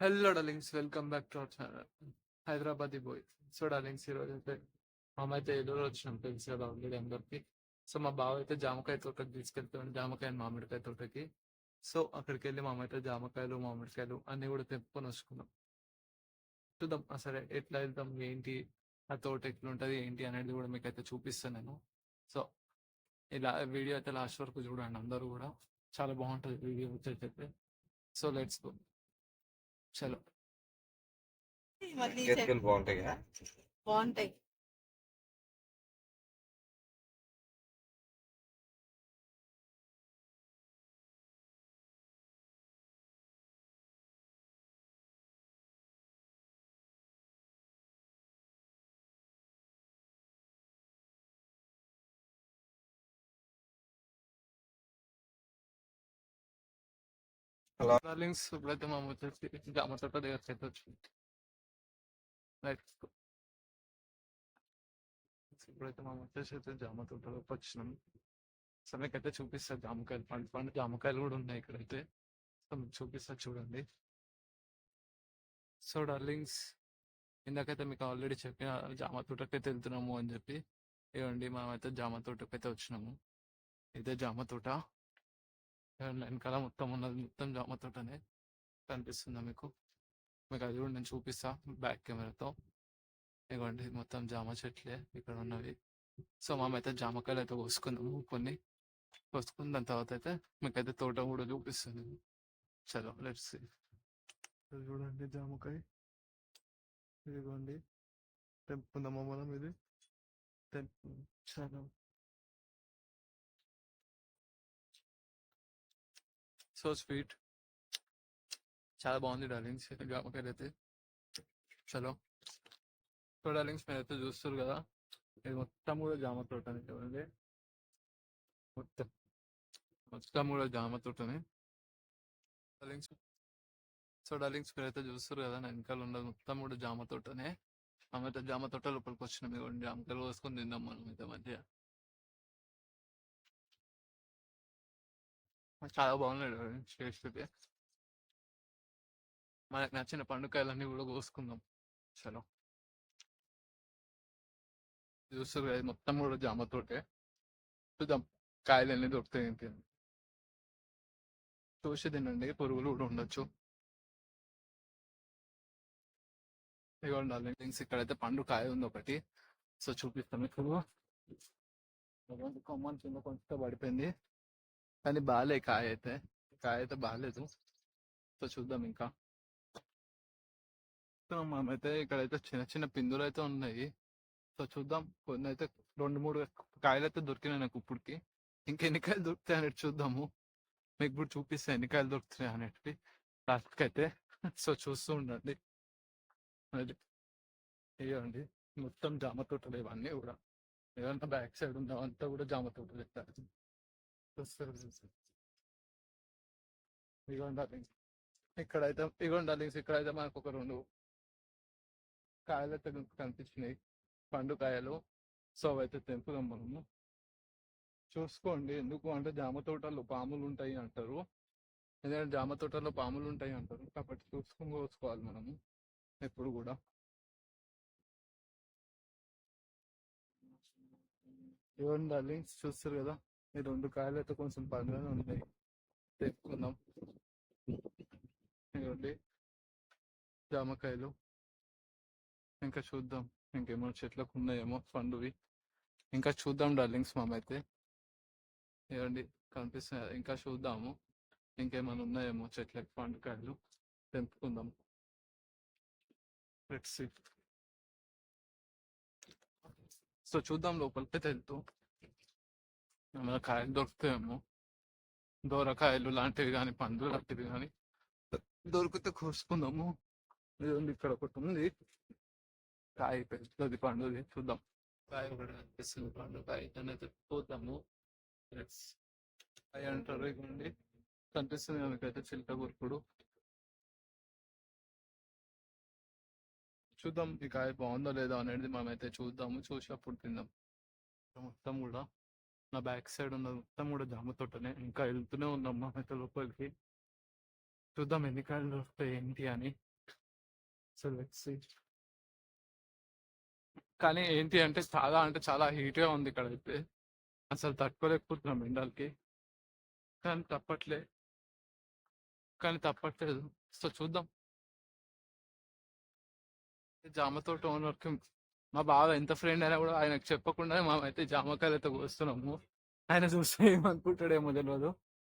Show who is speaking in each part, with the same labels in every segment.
Speaker 1: Hello darlings welcome back to our channel Hyderabad boy so darlings ఈరోజు అయితే మామ అయితే ఏలూరు వచ్చినాం తెలుసు కదా ఆల్రెడీ అందరికి. సో మా బావ అయితే జామకాయ తోటకి తీసుకెళ్తాడు జామకాయ మామిడికాయ తోటకి. సో అక్కడికి వెళ్ళి మామ అయితే జామకాయలు మామిడికాయలు అన్ని కూడా తెంపుకొని వచ్చుకున్నాం చూద్దాం సరే ఎట్లా వెళ్తాం ఏంటి ఆ తోట ఎట్లుంటది ఏంటి అనేది కూడా మీకు అయితే చూపిస్తాను నేను. సో ఇలా వీడియో అయితే లాస్ట్ వరకు చూడండి అందరూ కూడా. చాలా బాగుంటుంది వీడియో వచ్చేటైతే సో లెట్స్ గో చలో
Speaker 2: మళ్ళీ
Speaker 3: కేసుకెళ్ళి బాగుంటాయి
Speaker 2: హలో
Speaker 1: డార్లింగ్స్ ఇప్పుడైతే మా వచ్చేసి జామ తోట దగ్గరికి అయితే వచ్చింది ఇప్పుడైతే మా వచ్చేసి అయితే జామ తోటలోకి వచ్చినాం సో మీకైతే చూపిస్తా జామకాయలు పండు పండు జామకాయలు కూడా ఉన్నాయి ఇక్కడైతే సో మీకు చూపిస్తా చూడండి సో డార్లింగ్స్ ఇందాకైతే మీకు ఆల్రెడీ చెప్పిన జామ తోటకైతే వెళ్తున్నాము అని చెప్పి ఇవ్వండి మనమైతే జామ తోటకైతే వచ్చినాము ఇదే జామ తోట వెనకాల మొత్తం ఉన్నది మొత్తం జామతోటనే కనిపిస్తుంది కనిపిస్తుందా మీకు. మీకు అది కూడా నేను చూపిస్తా బ్యాక్ కెమెరాతో. ఇదిగోండి మొత్తం జామ చెట్లే ఇక్కడ ఉన్నవి. సో మేమైతే జామకాయలు అయితే కోసుకుందాము కొన్ని. కోసుకుని దాని తర్వాత అయితే మీకైతే తోట కూడా చూపిస్తుంది చలో లెట్స్ చూడండి జామకాయ. ఇదిగోండి. తెంపుకుందామా మనం ఇది? తెంపు చాలా. So sweet. చాలా బాగుంది డార్లింగ్స్. జామకాయలు అయితే చలో. సో డార్లింగ్స్ మీరు అయితే చూస్తారు కదా ఇది మొత్తం కూడా జామ తోటని చూడండి మొత్తం మొత్తం కూడా జామ తోటని. డార్లింగ్స్ సో డార్లింగ్స్ మీరు అయితే చూస్తారు కదా నా వెనకాల ఉండదు మొత్తం కూడా జామ తోటనే. అయితే జామ తోట లోపలికి వచ్చినాం జామకాయలు కోసుకొని తిందాం మనం అయితే మధ్య. చాలా బాగున్నాడు టేస్ట్ మనకు నచ్చిన పండుకాయలన్నీ కూడా కోసుకుందాం. చలో చూస్తారు కదా, మొత్తం కూడా జామతోటే చూద్దాం కాయలు అన్నీ దొరుకుతాయి ఏంటి చూసి తినండి పురుగులు కూడా ఉండొచ్చు. ఇవ్వండి డార్లింగ్స్ ఇక్కడైతే పండు కాయ ఉంది ఒకటి. సో చూపిస్తాను ఇప్పుడు కొమ్మని కింద కొంచెం పడిపోయింది. కానీ బాగాలే కాయ అయితే కాయ అయితే బాగాలేదు సో చూద్దాం ఇంకా సో మనమైతే ఇక్కడైతే చిన్న చిన్న పిందులు అయితే ఉన్నాయి సో చూద్దాం కొన్ని అయితే రెండు మూడు కాయలు అయితే దొరికినాయి నాకు ఇప్పటికి ఇంకా ఎన్ని కాయలు దొరుకుతాయి అనేది చూద్దాము మీకు ఇప్పుడు చూపిస్తే ఎన్ని కాయలు దొరుకుతాయి అనేటివి లాస్ట్కి అయితే సో చూస్తూ ఉండండి అది ఇవ్వండి మొత్తం జామ తోటలు ఇవన్నీ కూడా ఏదన్నా బ్యాక్ సైడ్ అంతా కూడా జామ తోటలు ఎత్తారు ఇక్కడ అయితే ఇక్కడైతే ఇగోండి ఇక్కడ ఇక్కడైతే మనకు ఒక రెండు కాయలు అయితే కనిపించినాయి పండు కాయలు. సో అవైతే తెంపుదాం మనము. చూసుకోండి. ఎందుకు అంటే జామ తోటల్లో పాములు ఉంటాయి అంటారు. ఎందుకంటే జామ తోటల్లో పాములు ఉంటాయి అంటారు. కాబట్టి చూసుకొని కోసుకోవాలి మనము. ఎప్పుడు కూడా. ఇవ్వండి డార్లింగ్స్ చూస్తారు కదా. ఈ రెండు కాయలు అయితే కొంచెం పండుగనే ఉన్నాయి. తెప్పుకుందాం ఇవ్వండి జామకాయలు. ఇంకా చూద్దాం. ఇంకేమో చెట్లకు ఉన్నాయేమో పండువి. ఇంకా చూద్దాం డార్లింగ్స్ మామైతే ఇవ్వండి కనిపిస్తున్నాయి ఇంకా చూద్దాము. ఇంకేమైనా ఉన్నాయేమో చెట్లకు పండుకాయలు. తెంపుకుందాం. సో చూద్దాం లోపలికి తెలుతూ ఏమైనా కాయలు దొరుకుతాయేమో? దూరకాయలు లాంటివి కానీ పండ్లు లాంటివి కానీ దొరికితే కోసుకుందాము. ఇదిగోండి ఇక్కడ ఒకటి ఉంది. కాయ పెద్దది పండుది. చూద్దాం. కాయ ఒకటి కనిపిస్తుంది పండు కాయ. అయితే పోతాము కాయ అంటారు ఇవ్వండి కనిపిస్తుంది మనకైతే చిలక గురుకుడు చూద్దాం ఈ కాయ బాగుందో లేదో అనేది మనమైతే చూద్దాము. చూసి అప్పుడు తిందాం. మొత్తం కూడా. నా బ్యాక్ సైడ్ ఉన్న మొత్తం కూడా జామ తోటనే. ఇంకా వెళ్తూనే ఉన్నాం అయితే లోపలికి. చూద్దాం ఎన్ని కాయలు దొరుకుతాయి ఏంటి అని. సో లెట్స్ కానీ ఏంటి అంటే చాలా అంటే చాలా హీట్గా ఉంది ఇక్కడ అయితే. అసలు తట్టుకోలేకపోతున్నాం ఎండలకి. కానీ తప్పట్లే. కానీ తప్పట్లేదు. సో చూద్దాం. జామ తోట ఓనర్కి మా బావ ఎంత ఫ్రెండ్ అయినా కూడా ఆయనకు చెప్పకుండా మేమైతే జామకాయలు అయితే కోస్తున్నాము ఆయన చూస్తే ఏమనుకుంటాడేమో తెలియదు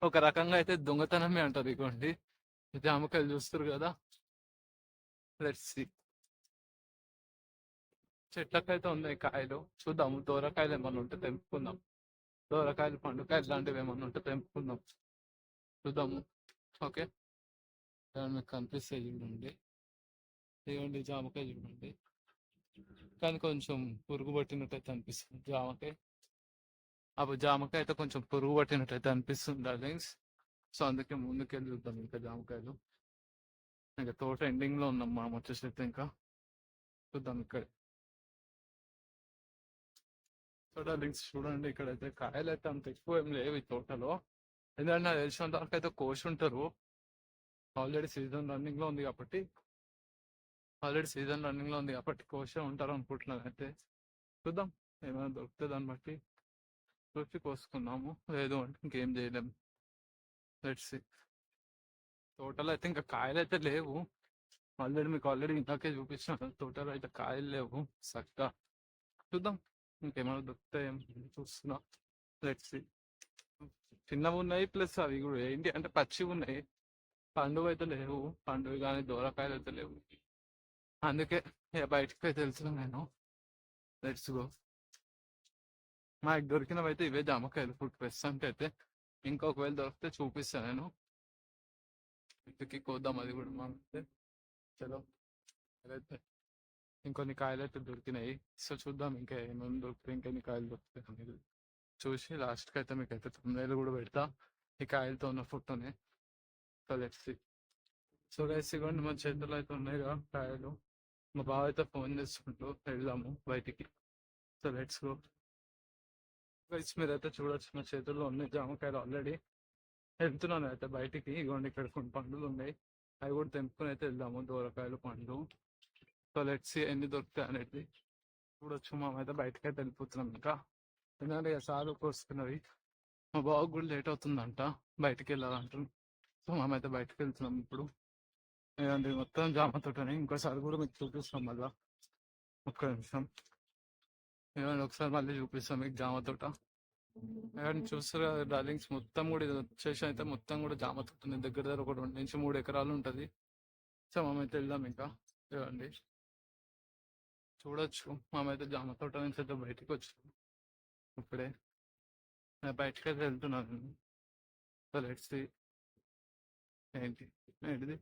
Speaker 1: ఒక రకంగా అయితే దొంగతనమే అంటారు ఇగోండి. జామకాయలు చూస్తారు కదా. లెట్స్ సి చెట్లకైతే ఉన్నాయి కాయలు. చూద్దాము. దూరకాయలు ఏమన్నా ఉంటే తెంపుకుందాం. దూరకాయలు పండుకాయలు లాంటివి ఏమన్నా ఉంటే తెంపుకుందాం. చూద్దాము. ఓకే. మీకు కనిపిస్తాయి చూడండి. ఇదిగోండి జామకాయ చూడండి. కానీ కొంచెం పురుగు పట్టినట్టయితే అనిపిస్తుంది జామకాయ. అప్పుడు జామకాయ అయితే కొంచెం పురుగు పట్టినట్టయితే అనిపిస్తుంది డార్లింగ్స్ సో అందుకే ముందుకెళ్ళి చూద్దాం ఇంకా జామకాయలు. ఇంకా తోట ఎండింగ్లో ఉన్నాం మనం వచ్చేసి ఇంకా. చూద్దాం ఇక్కడ. సో డార్లింగ్స్ చూడండి ఇక్కడైతే కాయలు అయితే అంత ఎక్కువ ఏం లేవు ఈ తోటలో. ఎందుకంటే నాకు తెలిసినంత వరకు అయితే కోసి ఉంటారు. ఆల్రెడీ సీజన్ రన్నింగ్లో ఉంది కాబట్టి ఆల్రెడీ సీజన్ రన్నింగ్లో ఉంది కాబట్టి కోసే ఉంటారు అనుకుంటున్నాను అయితే. చూద్దాం ఏమైనా దొరికితే దాన్ని బట్టి చూసి కోసుకున్నాము లేదు అంటే ఇంకేం చేయలేము లెట్స్ తోటలో అయితే ఇంకా కాయలు అయితే లేవు. ఆల్రెడీ మీకు ఆల్రెడీ ఇందాకే చూపించాను తోటలో అయితే కాయలు లేవు చక్కగా చూద్దాం ఇంకేమైనా దొరుకుతాయేమో చూస్తున్నా. లెట్స్ చిన్నవి ఉన్నాయి ప్లస్ అవి కూడా ఏంటి అంటే పచ్చివి ఉన్నాయి. పండుగ అయితే లేవు. పండుగ కానీ దూరకాయలు అయితే లేవు. అందుకే బయటకు తెలుసు నేను. లెట్స్ గో మాకు దొరికినవి అయితే ఇవే జామకాయలు ఫుడ్ ప్రస్తుతానికి అయితే. ఇంకొకవేళ దొరికితే చూపిస్తాను నేను. ఇంటికి కోద్దాం అది కూడా మాకైతే చలో. అయితే ఇంకొన్ని కాయలు అయితే దొరికినాయి. సో చూద్దాం ఇంకా ఏమేమి దొరుకుతాయి ఇంకా ఎన్ని కాయలు దొరుకుతాయి అనేది. చూసి లాస్ట్కి అయితే మీకు అయితే తొమ్మిది కూడా పెడతా. ఈ కాయలతో ఉన్న ఫోటోనే. సో లెట్స్ సో గైస్ ఇవ్వండి మన చేతుల్లో అయితే ఉన్నాయి కదా కాయలు. మా బావ అయితే ఫోన్ చేసుకుంటూ వెళ్దాము బయటికి. So let's go. గైస్ మీరైతే చూడొచ్చు మా చేతుల్లో ఉన్నాయి జామకాయలు ఆల్రెడీ. వెళ్తున్నాను అయితే బయటికి ఇగోండి ఇక్కడ కొన్ని పండ్లు ఉన్నాయి. అవి కూడా తెంపుకొని అయితే వెళ్దాము దూరకాయలు పండ్లు. సో లెట్స్ ఎన్ని దొరుకుతాయి అనేది చూడొచ్చు. మేము అయితే బయటకి అయితే వెళ్ళిపోతున్నాం ఇంకా. ఎందుకంటే సార్లు కోసుకున్నవి. మా బావ కూడా లేట్ అవుతుందంట బయటికి వెళ్ళాలంటున్నాం. సో మేమైతే బయటకు వెళ్తున్నాం ఇప్పుడు. ఇదండి మొత్తం జామ తోటని. ఇంకోసారి కూడా మీకు చూపిస్తాం మళ్ళా. ఒక్క నిమిషం. ఏమండి? ఒకసారి మళ్ళీ చూపిస్తాం మీకు జామ తోట. ఏమండి? చూస్తారు కదా డార్లింగ్స్ మొత్తం కూడా ఇది వచ్చేసి అయితే మొత్తం కూడా జామ తోట. ఉంది. దగ్గర దగ్గర ఒక రెండు నుంచి మూడు ఎకరాలు ఉంటుంది. సో మేమైతే వెళ్దాం ఇంకా. ఏమండి? చూడొచ్చు. మేమైతే జామ తోట నుంచి అయితే బయటికి వచ్చాం ఇప్పుడే. నేను బయటకు అయితే వెళ్తున్నాను. సో లెట్స్ ఏంటి? ఏంటిది?